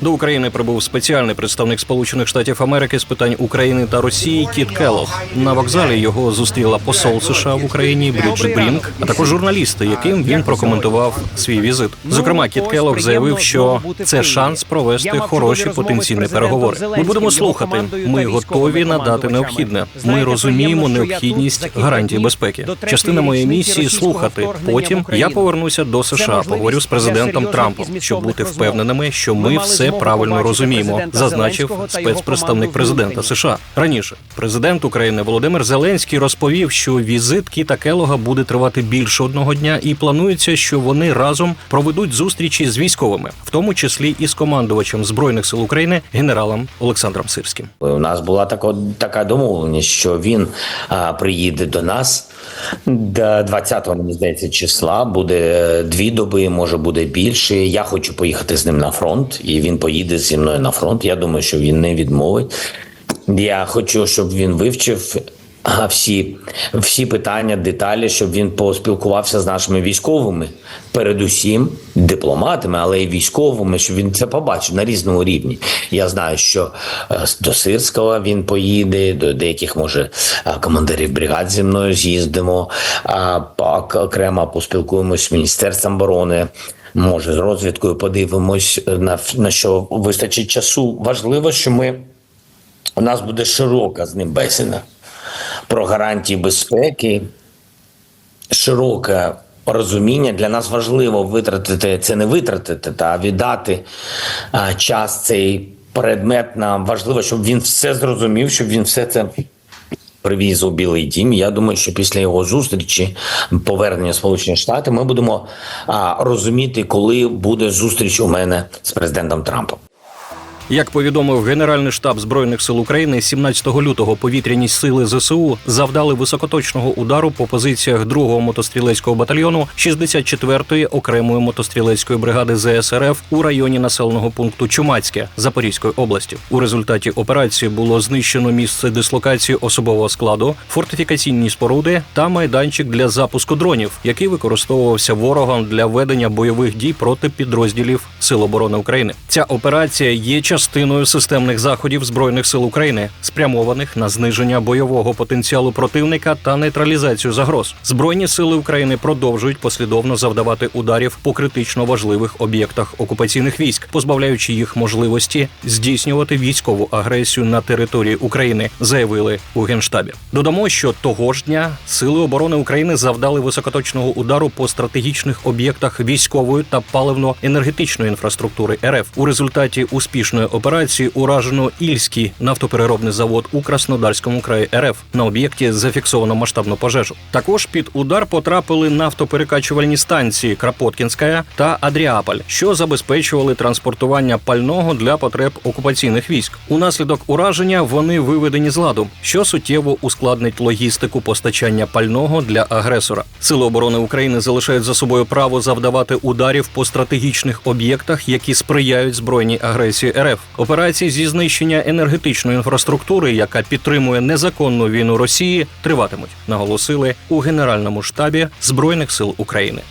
До України прибув спеціальний представник Сполучених Штатів Америки з питань України та Росії Кіт Келлог. На вокзалі його зустріла посол США в Україні Бріджит Брінк, а також журналісти, яким він прокоментував свій візит. Зокрема, Кіт Келлог заявив, що це шанс провести хороші потенційні переговори. Ми будемо слухати. Ми готові надати необхідне. Ми розуміємо необхідність гарантії безпеки. Частина моєї місії слухати. Потім я повернуся до США, поговорю з президентом Трампом, щоб бути впевненими, що ми все правильно розуміємо, зазначив спецпредставник президента США. Раніше президент України Володимир Зеленський розповів, що візит Кіта Келога буде тривати більше одного дня, і планується, що вони разом проведуть зустрічі з військовими, в тому числі і з командувачем збройних сил України генералом Олександром Сирським. У нас була така, така домовленість, що він а, приїде до нас до 20-го, мені здається, числа. Буде е, дві доби, може буде більше. Я хочу поїхати з ним на фронт, і він поїде зі мною на фронт. Я думаю, що він не відмовить. Я хочу, щоб він вивчив. Всі, всі питання, деталі, щоб він поспілкувався з нашими військовими, передусім дипломатами, але й військовими, щоб він це побачив на різному рівні. Я знаю, що е, до Сирського він поїде, до деяких може е, командирів бригад зі мною з'їздимо, а окремо поспілкуємось з міністерством оборони. Може, з розвідкою подивимось на, на що вистачить часу. Важливо, що ми у нас буде широка з ним бесіда про гарантії безпеки, широке розуміння. Для нас важливо витратити це не витратити, та віддати а, час цей предмет нам важливо, щоб він все зрозумів, щоб він все це. Привіз у Білий Дім. Я думаю, що після його зустрічі повернення Сполучені Штати ми будемо а, розуміти, коли буде зустріч у мене з президентом Трампом. Як повідомив Генеральний штаб збройних сил України, 17 лютого повітряні сили ЗСУ завдали високоточного удару по позиціях 2-го мотострілецького батальйону 64-ї окремої мотострілецької бригади ЗСРФ у районі населеного пункту Чумацьке Запорізької області. У результаті операції було знищено місце дислокації особового складу, фортифікаційні споруди та майданчик для запуску дронів, який використовувався ворогом для ведення бойових дій проти підрозділів Сил оборони України. Ця операція є частиною системних заходів збройних сил України, спрямованих на зниження бойового потенціалу противника та нейтралізацію загроз. Збройні сили України продовжують послідовно завдавати ударів по критично важливих об'єктах окупаційних військ, позбавляючи їх можливості здійснювати військову агресію на території України, заявили у генштабі. Додамо, що того ж дня сили оборони України завдали високоточного удару по стратегічних об'єктах військової та паливно-енергетичної інфраструктури РФ. У результаті успішної операції уражено Ільський нафтопереробний завод у Краснодарському краї РФ. На об'єкті зафіксовано масштабну пожежу. Також під удар потрапили нафтоперекачувальні станції Крапоткінська та Адріаполь, що забезпечували транспортування пального для потреб окупаційних військ. Унаслідок ураження вони виведені з ладу, що суттєво ускладнить логістику постачання пального для агресора. Сили оборони України залишають за собою право завдавати ударів по стратегічних об'єктах, які сприяють збройній агресії РФ. Операції зі знищення енергетичної інфраструктури, яка підтримує незаконну війну Росії, триватимуть, наголосили у Генеральному штабі Збройних сил України.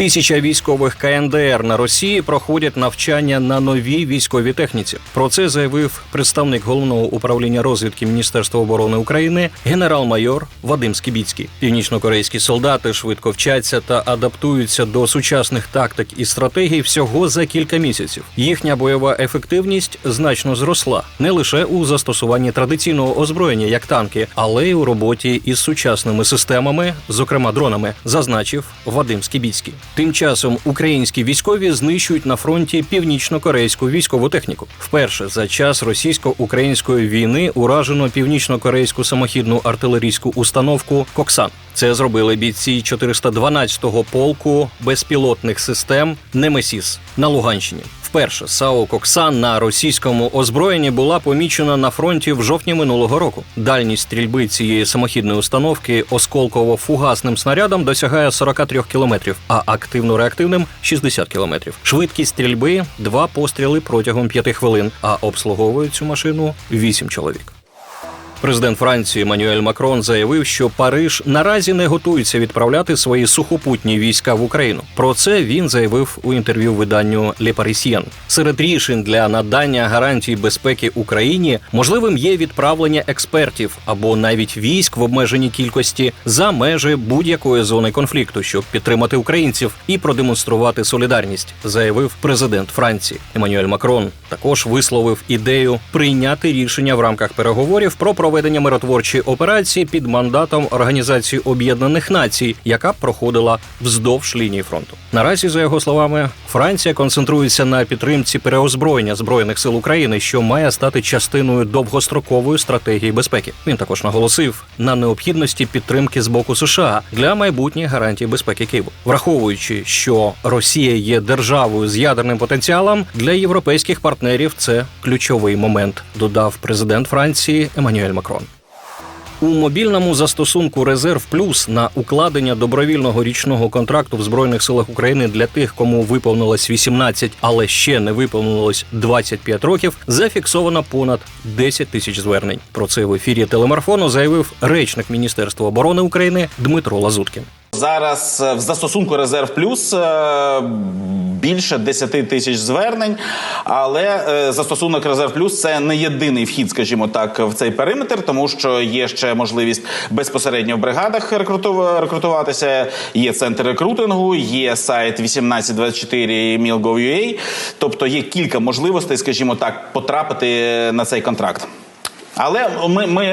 Тисяча військових КНДР на Росії проходять навчання на новій військовій техніці. Про це заявив представник головного управління розвідки Міністерства оборони України генерал-майор Вадим Скібіцький. Північнокорейські солдати швидко вчаться та адаптуються до сучасних тактик і стратегій всього за кілька місяців. Їхня бойова ефективність значно зросла не лише у застосуванні традиційного озброєння, як танки, але й у роботі із сучасними системами, зокрема дронами, зазначив Вадим Скібіцький. Тим часом українські військові знищують на фронті північно-корейську військову техніку. Вперше за час російсько-української війни уражено північно-корейську самохідну артилерійську установку Коксан. Це зробили бійці 412-го полку безпілотних систем Немесіс на Луганщині. Вперше САО Коксан на російському озброєнні була помічена на фронті в жовтні минулого року. Дальність стрільби цієї самохідної установки осколково-фугасним снарядом досягає 43 кілометрів, а активно-реактивним 60 кілометрів. Швидкість стрільби два постріли протягом 5 хвилин, а обслуговують цю машину 8 чоловік. Президент Франції Мануель Макрон заявив, що Париж наразі не готується відправляти свої сухопутні війська в Україну. Про це він заявив у інтерв'ю виданню Le Parisien. Серед рішень для надання гарантій безпеки Україні можливим є відправлення експертів або навіть військ в обмеженій кількості за межі будь-якої зони конфлікту, щоб підтримати українців і продемонструвати солідарність, заявив президент Франції. Еммануель Макрон також висловив ідею прийняти рішення в рамках переговорів про проведення миротворчої операції під мандатом Організації Об'єднаних Націй, яка проходила вздовж лінії фронту. Наразі, за його словами, Франція концентрується на підтримці переозброєння збройних сил України, що має стати частиною довгострокової стратегії безпеки. Він також наголосив на необхідності підтримки з боку США для майбутніх гарантій безпеки Києву, враховуючи, що Росія є державою з ядерним потенціалом для європейських партнерів. Це ключовий момент, додав президент Франції Еммануель Макрон. У мобільному застосунку Резерв Плюс на укладення добровільного річного контракту в збройних силах України для тих, кому виповнилось 18, але ще не виповнилось 25 років, зафіксовано понад 10 тисяч звернень. Про це в ефірі телемарафону заявив речник Міністерства оборони України Дмитро Лазуткін. Зараз е, в застосунку Резерв Плюс е, більше 10 тисяч звернень, але е, застосунок Резерв Плюс це не єдиний вхід, скажімо так, в цей периметр, тому що є ще можливість безпосередньо в бригадах рекруту- рекрутуватися. Є центр рекрутингу, є сайт 1824 mil.gov.ua, тобто є кілька можливостей, скажімо так, потрапити на цей контракт. Але ми, ми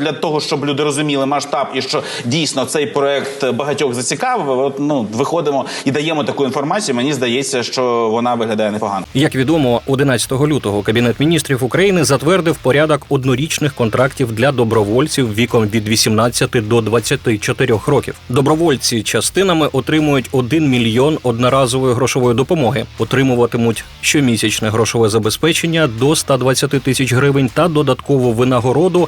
для того, щоб люди розуміли масштаб і що дійсно цей проект багатьох зацікавив, от, ну виходимо і даємо таку інформацію. Мені здається, що вона виглядає непогано. Як відомо, 11 лютого Кабінет міністрів України затвердив порядок однорічних контрактів для добровольців віком від 18 до 24 років. Добровольці частинами отримують 1 мільйон одноразової грошової допомоги, отримуватимуть щомісячне грошове забезпечення до 120 тисяч гривень та додаткову винагороду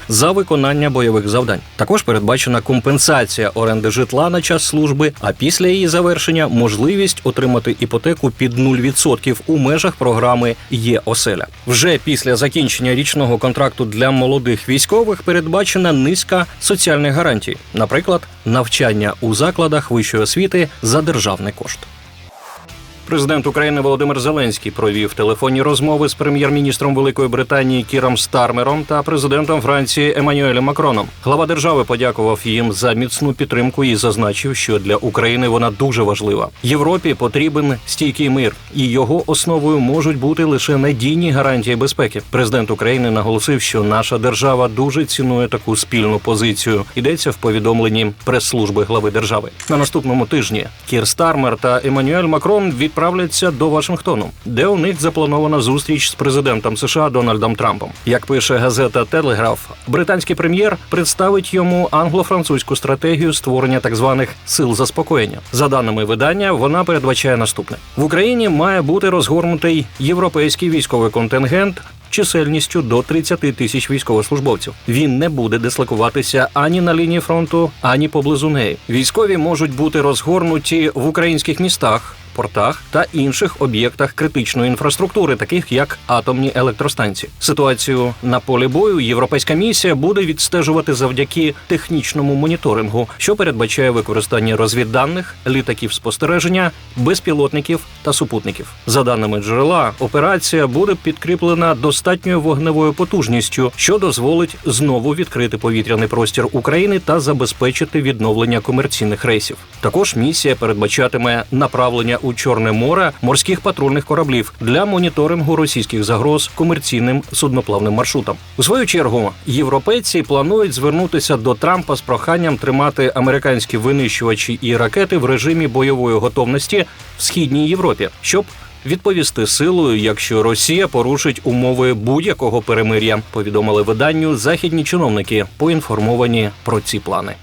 за виконання бойових завдань. Також передбачена компенсація оренди житла на час служби, а після її завершення можливість отримати іпотеку під 0% у межах програми Є оселя. Вже після закінчення річного контракту для молодих військових передбачена низка соціальних гарантій, наприклад, навчання у закладах вищої освіти за державний кошт. Президент України Володимир Зеленський провів телефонні розмови з прем'єр-міністром Великої Британії Кіром Стармером та президентом Франції Еммануелем Макроном. Глава держави подякував їм за міцну підтримку і зазначив, що для України вона дуже важлива. Європі потрібен стійкий мир, і його основою можуть бути лише надійні гарантії безпеки. Президент України наголосив, що наша держава дуже цінує таку спільну позицію. Йдеться в повідомленні прес-служби глави держави. На наступному тижні Кір Стармер та Еммануель Макрон відправляться до Вашингтону, де у них запланована зустріч з президентом США Дональдом Трампом. Як пише газета Телеграф, британський прем'єр представить йому англо-французьку стратегію створення так званих сил заспокоєння. За даними видання, вона передбачає наступне: в Україні має бути розгорнутий європейський військовий контингент. Чисельністю до 30 тисяч військовослужбовців він не буде дислокуватися ані на лінії фронту, ані поблизу неї. Військові можуть бути розгорнуті в українських містах, портах та інших об'єктах критичної інфраструктури, таких як атомні електростанції. Ситуацію на полі бою європейська місія буде відстежувати завдяки технічному моніторингу, що передбачає використання розвідданих, літаків спостереження, безпілотників та супутників. За даними джерела, операція буде підкріплена достатньою вогневою потужністю, що дозволить знову відкрити повітряний простір України та забезпечити відновлення комерційних рейсів. Також місія передбачатиме направлення у Чорне море морських патрульних кораблів для моніторингу російських загроз комерційним судноплавним маршрутам. У свою чергу європейці планують звернутися до Трампа з проханням тримати американські винищувачі і ракети в режимі бойової готовності в східній Європі, щоб Відповісти силою, якщо Росія порушить умови будь-якого перемир'я, повідомили виданню західні чиновники, поінформовані про ці плани.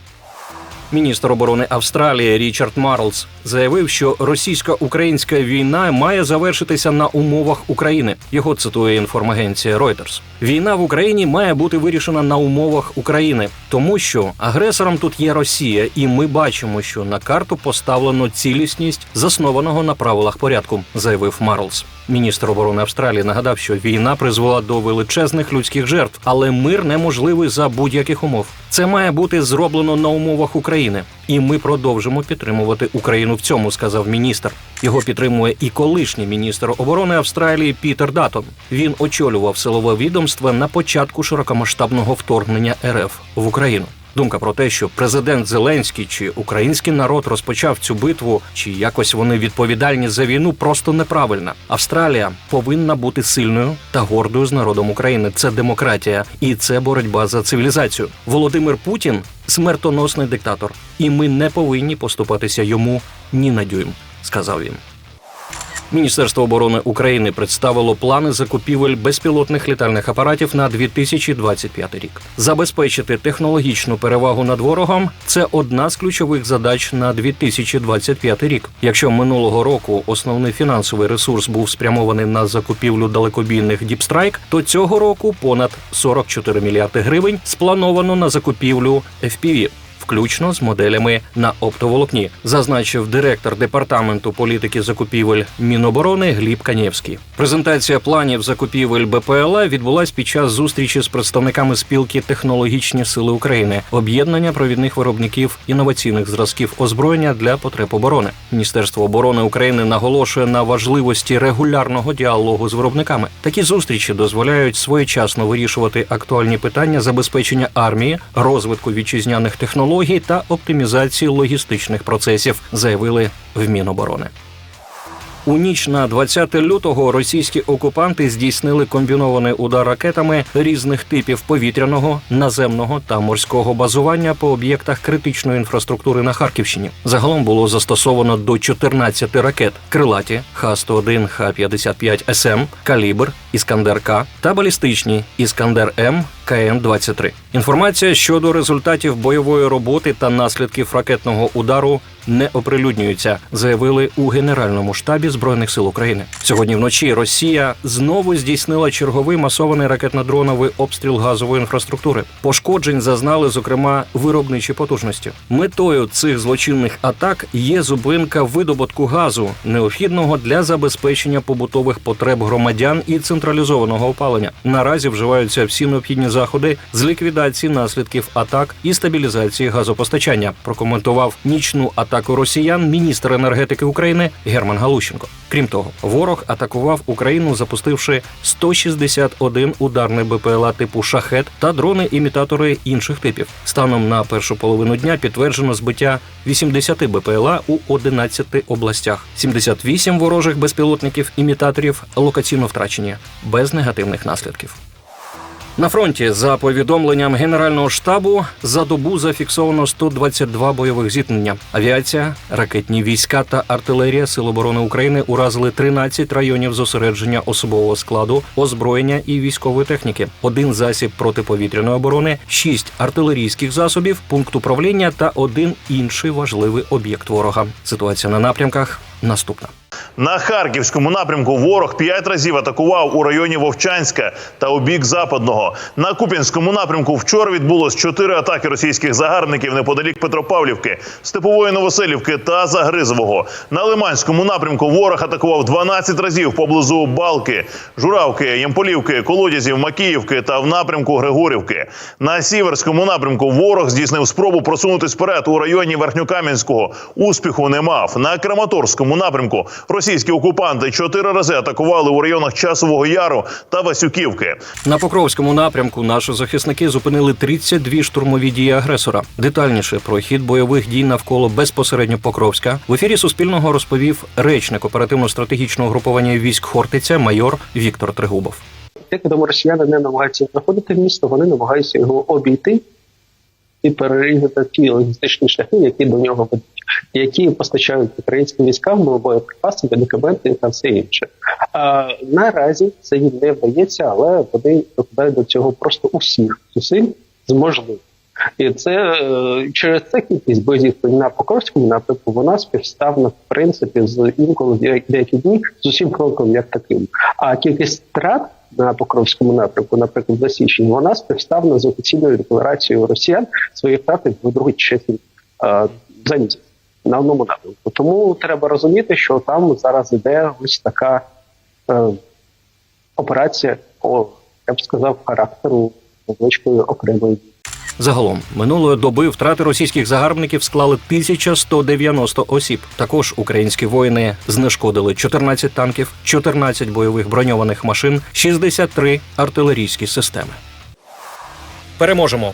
Міністр оборони Австралії Річард Марлз заявив, що російсько-українська війна має завершитися на умовах України. Його цитує інформагенція Reuters. Війна в Україні має бути вирішена на умовах України, тому що агресором тут є Росія, і ми бачимо, що на карту поставлено цілісність заснованого на правилах порядку, заявив Марлс. Міністр оборони Австралії нагадав, що війна призвела до величезних людських жертв, але мир неможливий за будь-яких умов. Це має бути зроблено на умовах України, і ми продовжимо підтримувати Україну в цьому, сказав міністр. Його підтримує і колишній міністр оборони Австралії Пітер Датон. Він очолював силове відомство на початку широкомасштабного вторгнення РФ в Україну. Думка про те, що президент Зеленський чи український народ розпочав цю битву, чи якось вони відповідальні за війну, просто неправильна. Австралія повинна бути сильною та гордою з народом України. Це демократія і це боротьба за цивілізацію. Володимир Путін смертоносний диктатор, і ми не повинні поступатися йому ні на дюйм, сказав він. Міністерство оборони України представило плани закупівель безпілотних літальних апаратів на 2025 рік. Забезпечити технологічну перевагу над ворогом це одна з ключових задач на 2025 рік. Якщо минулого року основний фінансовий ресурс був спрямований на закупівлю далекобійних Діпстрайк, то цього року понад 44 мільярди гривень сплановано на закупівлю FPV включно з моделями на оптоволокні, зазначив директор департаменту політики закупівель Міноборони Гліб Канєвський. Презентація планів закупівель БПЛА відбулась під час зустрічі з представниками спілки Технологічні сили України, об'єднання провідних виробників інноваційних зразків озброєння для потреб оборони. Міністерство оборони України наголошує на важливості регулярного діалогу з виробниками. Такі зустрічі дозволяють своєчасно вирішувати актуальні питання забезпечення армії, розвитку вітчизняних технологій та оптимізації логістичних процесів, заявили в Міноборони. У ніч на 20 лютого російські окупанти здійснили комбінований удар ракетами різних типів повітряного, наземного та морського базування по об'єктах критичної інфраструктури на Харківщині. Загалом було застосовано до 14 ракет: крилаті Х-101, Х-55 СМ, Калібр, Іскандер К та балістичні Іскандер М. КМ-23. Інформація щодо результатів бойової роботи та наслідків ракетного удару не оприлюднюється, заявили у Генеральному штабі збройних сил України. Сьогодні вночі Росія знову здійснила черговий масований ракетно-дроновий обстріл газової інфраструктури. Пошкоджень зазнали, зокрема, виробничі потужності. Метою цих злочинних атак є зупинка видобутку газу, необхідного для забезпечення побутових потреб громадян і централізованого опалення. Наразі вживаються всі необхідні заходи з ліквідації наслідків атак і стабілізації газопостачання. Прокоментував нічну атаку росіян міністр енергетики України Герман Галущенко. Крім того, ворог атакував Україну, запустивши 161 ударний БПЛА типу шахет та дрони-імітатори інших типів. Станом на першу половину дня підтверджено збиття 80 БПЛА у 11 областях. 78 ворожих безпілотників імітаторів локаційно втрачені без негативних наслідків. На фронті, за повідомленням Генерального штабу, за добу зафіксовано 122 бойових зіткнення. Авіація, ракетні війська та артилерія Сил оборони України уразили 13 районів зосередження особового складу, озброєння і військової техніки, один засіб протиповітряної оборони, шість артилерійських засобів, пункт управління та один інший важливий об'єкт ворога. Ситуація на напрямках наступна. На харківському напрямку ворог п'ять разів атакував у районі Вовчанська та у бік западного. На Куп'янському напрямку вчора відбулось чотири атаки російських загарбників неподалік Петропавлівки, Степової Новоселівки та Загризового. На Лиманському напрямку ворог атакував 12 разів поблизу Балки, Журавки, Ямполівки, Колодязів, Макіївки та в напрямку Григорівки. На сіверському напрямку ворог здійснив спробу просунутись вперед у районі Верхньокам'янського. Успіху не мав. На Краматорському напрямку російські окупанти чотири рази атакували у районах Часового Яру та Васюківки. На Покровському напрямку наші захисники зупинили 32 штурмові дії агресора. Детальніше про хід бойових дій навколо безпосередньо Покровська в ефірі Суспільного розповів речник оперативно-стратегічного групування військ Хортиця майор Віктор Тригубов. Як відомо, росіяни не намагаються заходити в місто, вони намагаються його обійти і перерізати ті логістичні шляхи, які до нього ведуть, які постачають українським військам боєприпаси, медикаменти та все інше. А наразі це їм не вдається, але вони докладають до цього просто усіх зусиль з можливих. І це е, через це кількість боєзіткнень на Покровському напрямку вона співставна в принципі з інколи деякі дні з усім фронтом як таким. А кількість втрат на Покровському напрямку, наприклад, за січень, вона співставна з офіційною декларацією росіян своїх втрат в другій чесні е, за місяць на одному напрямку. Тому треба розуміти, що там зараз іде ось така е, операція, о, я б сказав, характеру невеличкої окремої. Загалом минулої доби втрати російських загарбників склали 1190 осіб. Також українські воїни знешкодили 14 танків, 14 бойових броньованих машин, 63 артилерійські системи. Переможемо.